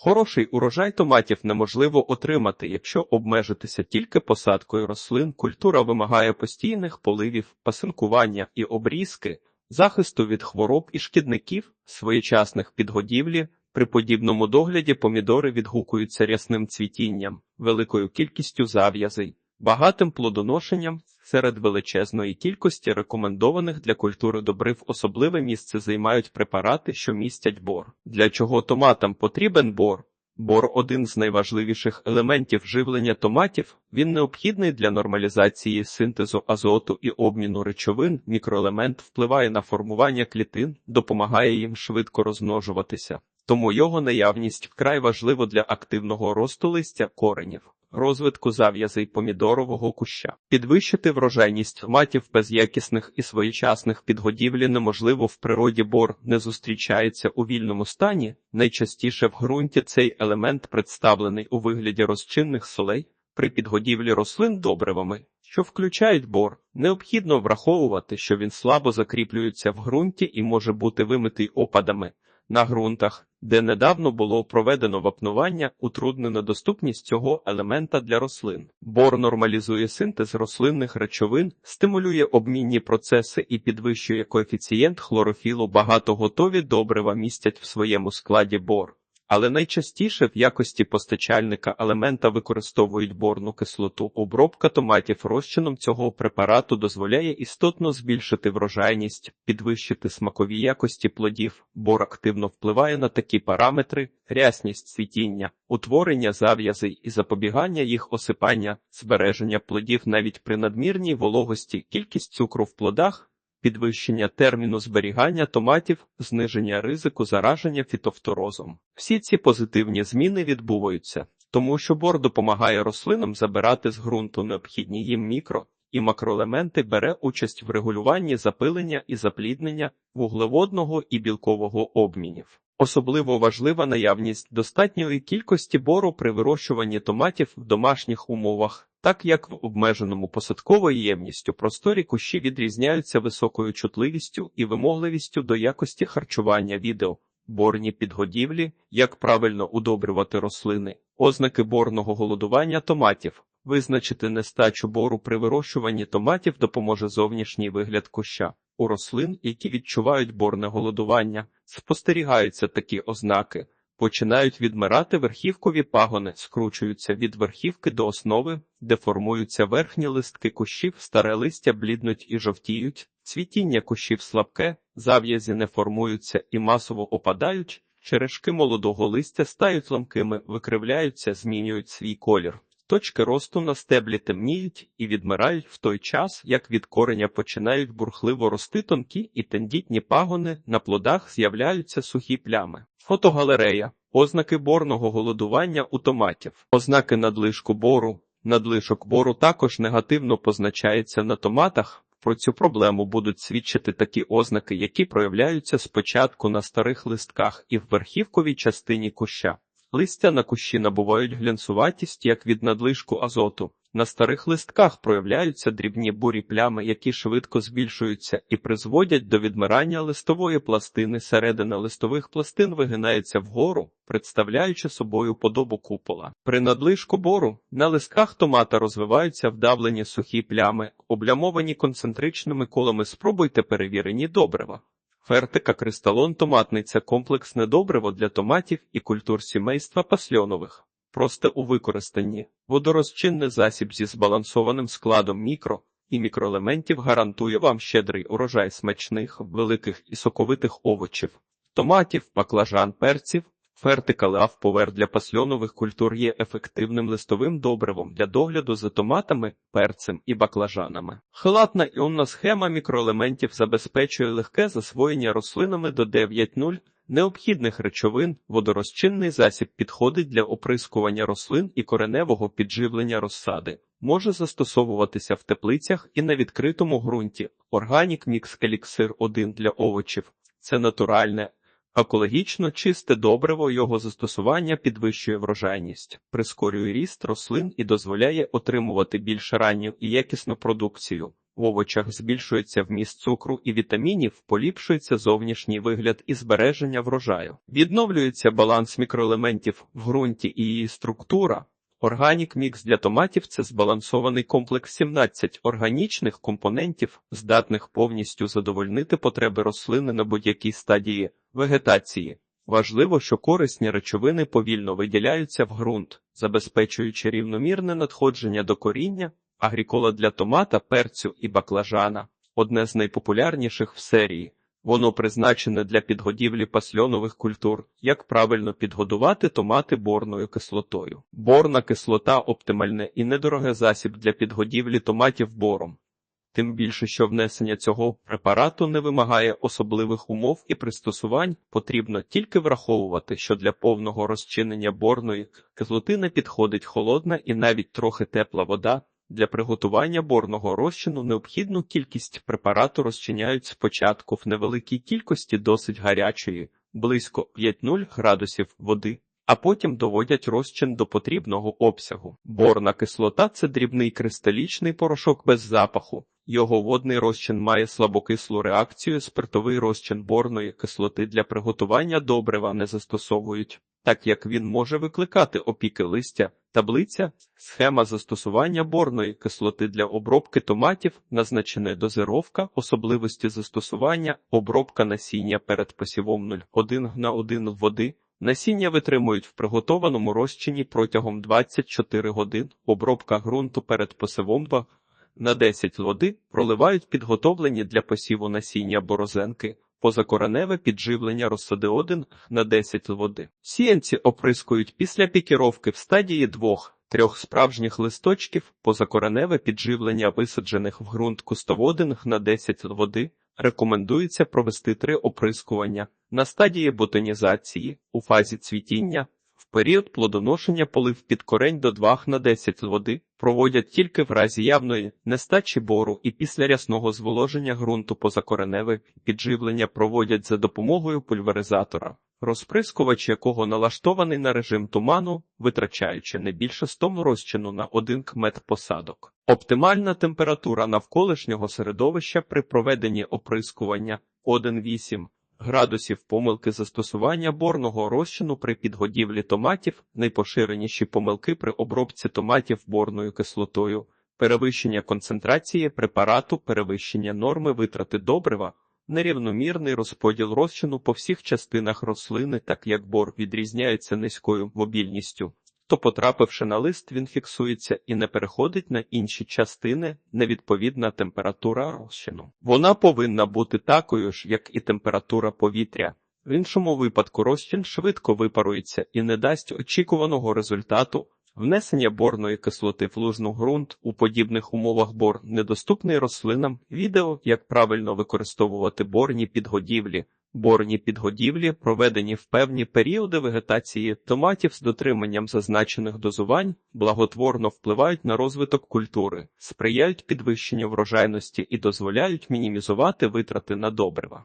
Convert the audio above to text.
Хороший урожай томатів неможливо отримати, якщо обмежитися тільки посадкою рослин. Культура вимагає постійних поливів, пасинкування і обрізки, захисту від хвороб і шкідників, своєчасних підгодівлі. При подібному догляді помідори відгукуються рясним цвітінням, великою кількістю зав'язей, багатим плодоношенням серед величезної кількості рекомендованих для культури добрив особливе місце займають препарати, що містять бор. Для чого томатам потрібен бор? Бор один з найважливіших елементів живлення томатів. Він необхідний для нормалізації синтезу азоту і обміну речовин. Мікроелемент впливає на формування клітин, допомагає їм швидко розмножуватися. Тому його наявність вкрай важливо для активного росту листя коренів, розвитку зав'язей помідорового куща. Підвищити врожайність томатів без якісних і своєчасних підгодівлі неможливо в природі бор не зустрічається у вільному стані. Найчастіше в ґрунті цей елемент представлений у вигляді розчинних солей при підгодівлі рослин добривами. Що включають бор, необхідно враховувати, що він слабо закріплюється в ґрунті і може бути вимитий опадами. На ґрунтах, де недавно було проведено вапнування, утруднена доступність цього елемента для рослин. Бор нормалізує синтез рослинних речовин, стимулює обмінні процеси і підвищує коефіцієнт хлорофілу. Багато готові добрива містять в своєму складі бор. Але найчастіше в якості постачальника елемента використовують борну кислоту. Обробка томатів розчином цього препарату дозволяє істотно збільшити врожайність, підвищити смакові якості плодів. Бор активно впливає на такі параметри: рясність цвітіння, утворення зав'язей і запобігання їх осипання, збереження плодів навіть при надмірній вологості, кількість цукру в плодах. Підвищення терміну зберігання томатів, зниження ризику зараження фітофторозом. Всі ці позитивні зміни відбуваються, тому що бор допомагає рослинам забирати з ґрунту необхідні їм мікро і макроелементи, бере участь в регулюванні запилення і запліднення вуглеводного і білкового обмінів. Особливо важлива наявність достатньої кількості бору при вирощуванні томатів в домашніх умовах. Так як в обмеженому посадковою ємністю просторі кущі відрізняються високою чутливістю і вимогливістю до якості харчування відео, борні підгодівлі, як правильно удобрювати рослини, ознаки борного голодування томатів. Визначити нестачу бору при вирощуванні томатів допоможе зовнішній вигляд куща. У рослин, які відчувають борне голодування, спостерігаються такі ознаки. Починають відмирати верхівкові пагони, скручуються від верхівки до основи, де формуються верхні листки кущів, старе листя бліднуть і жовтіють, цвітіння кущів слабке, зав'язі не формуються і масово опадають, черешки молодого листя стають ламкими, викривляються, змінюють свій колір. Точки росту на стеблі темніють і відмирають в той час, як від кореня починають бурхливо рости тонкі і тендітні пагони, на плодах з'являються сухі плями. Фотогалерея. Ознаки борного голодування у томатів. Ознаки надлишку бору. Надлишок бору також негативно позначається на томатах. Про цю проблему будуть свідчити такі ознаки, які проявляються спочатку на старих листках і в верхівковій частині куща. Листя на кущі набувають глянцуватість як від надлишку азоту. На старих листках проявляються дрібні бурі плями, які швидко збільшуються і призводять до відмирання листової пластини. Середина листових пластин вигинається вгору, представляючи собою подобу купола. При надлишку бору на листках томата розвиваються вдавлені сухі плями, облямовані концентричними колами. Спробуйте перевірені добрива. Фертика кристалон томатний це комплексне добриво для томатів і культур сімейства пасльонових. Просте у використанні водорозчинний засіб зі збалансованим складом мікро і мікроелементів гарантує вам щедрий урожай смачних, великих і соковитих овочів, томатів, баклажан, перців. Фертика лав для пасльонових культур є ефективним листовим добривом для догляду за томатами, перцем і баклажанами. Халатна іонна схема мікроелементів забезпечує легке засвоєння рослинами до 9.0 необхідних речовин, водорозчинний засіб підходить для оприскування рослин і кореневого підживлення розсади. Може застосовуватися в теплицях і на відкритому ґрунті. Органік мікс еліксир 1 для овочів. Це натуральне, екологічно чисте добриво, його застосування підвищує врожайність, прискорює ріст рослин і дозволяє отримувати більш ранню і якісну продукцію. В овочах збільшується вміст цукру і вітамінів, поліпшується зовнішній вигляд і збереження врожаю. Відновлюється баланс мікроелементів в ґрунті і її структура. Органік мікс для томатів це збалансований комплекс 17 органічних компонентів, здатних повністю задовольнити потреби рослини на будь-якій стадії вегетації. Важливо, що корисні речовини повільно виділяються в ґрунт, забезпечуючи рівномірне надходження до коріння, агрікола для томата, перцю і баклажана одне з найпопулярніших в серії. Воно призначене для підгодівлі пасльонових культур. Як правильно підгодувати томати борною кислотою? Борна кислота оптимальне і недороге засіб для підгодівлі томатів бором. Тим більше, що внесення цього препарату не вимагає особливих умов і пристосувань, потрібно тільки враховувати, що для повного розчинення борної кислоти не підходить холодна і навіть трохи тепла вода. Для приготування борного розчину необхідну кількість препарату розчиняють спочатку в невеликій кількості досить гарячої, близько 5-0 градусів води, а потім доводять розчин до потрібного обсягу. Борна кислота це дрібний кристалічний порошок без запаху. Його водний розчин має слабокислу реакцію, спиртовий розчин борної кислоти для приготування добрива не застосовують, так як він може викликати опіки листя. Таблиця схема застосування борної кислоти для обробки томатів, назначена дозировка, особливості застосування, обробка насіння перед посівом 0,1 на 1 води. Насіння витримують в приготованому розчині протягом 24 годин, обробка ґрунту перед посівом 2 на 10 води проливають підготовлені для посіву насіння борозенки, позакореневе підживлення розсади 1 на 10 води. Сіянці оприскують після пікіровки в стадії двох. Трьох справжніх листочків позакореневе підживлення висаджених в ґрунт кустоводин на 10 води рекомендується провести три оприскування на стадії ботанізації, у фазі цвітіння, період плодоношення полив під корень до 2 на 10 води проводять тільки в разі явної нестачі бору і після рясного зволоження ґрунту позакореневе підживлення проводять за допомогою пульверизатора, розприскувач якого налаштований на режим туману, витрачаючи не більше 100 розчину на 1 кмет посадок. Оптимальна температура навколишнього середовища при проведенні оприскування 1,8 градусів помилки застосування борного розчину при підгодівлі томатів, найпоширеніші помилки при обробці томатів борною кислотою, перевищення концентрації препарату, перевищення норми витрати добрива, нерівномірний розподіл розчину по всіх частинах рослини, так як бор відрізняється низькою мобільністю, то, потрапивши на лист, він фіксується і не переходить на інші частини, невідповідна температура розчину. Вона повинна бути такою ж, як і температура повітря. В іншому випадку розчин швидко випарується і не дасть очікуваного результату. Внесення борної кислоти в лужну ґрунт у подібних умовах бор недоступний рослинам. Відео, як правильно використовувати борні підгодівлі. Борні підгодівлі, проведені в певні періоди вегетації томатів з дотриманням зазначених дозувань, благотворно впливають на розвиток культури, сприяють підвищенню врожайності і дозволяють мінімізувати витрати на добрива.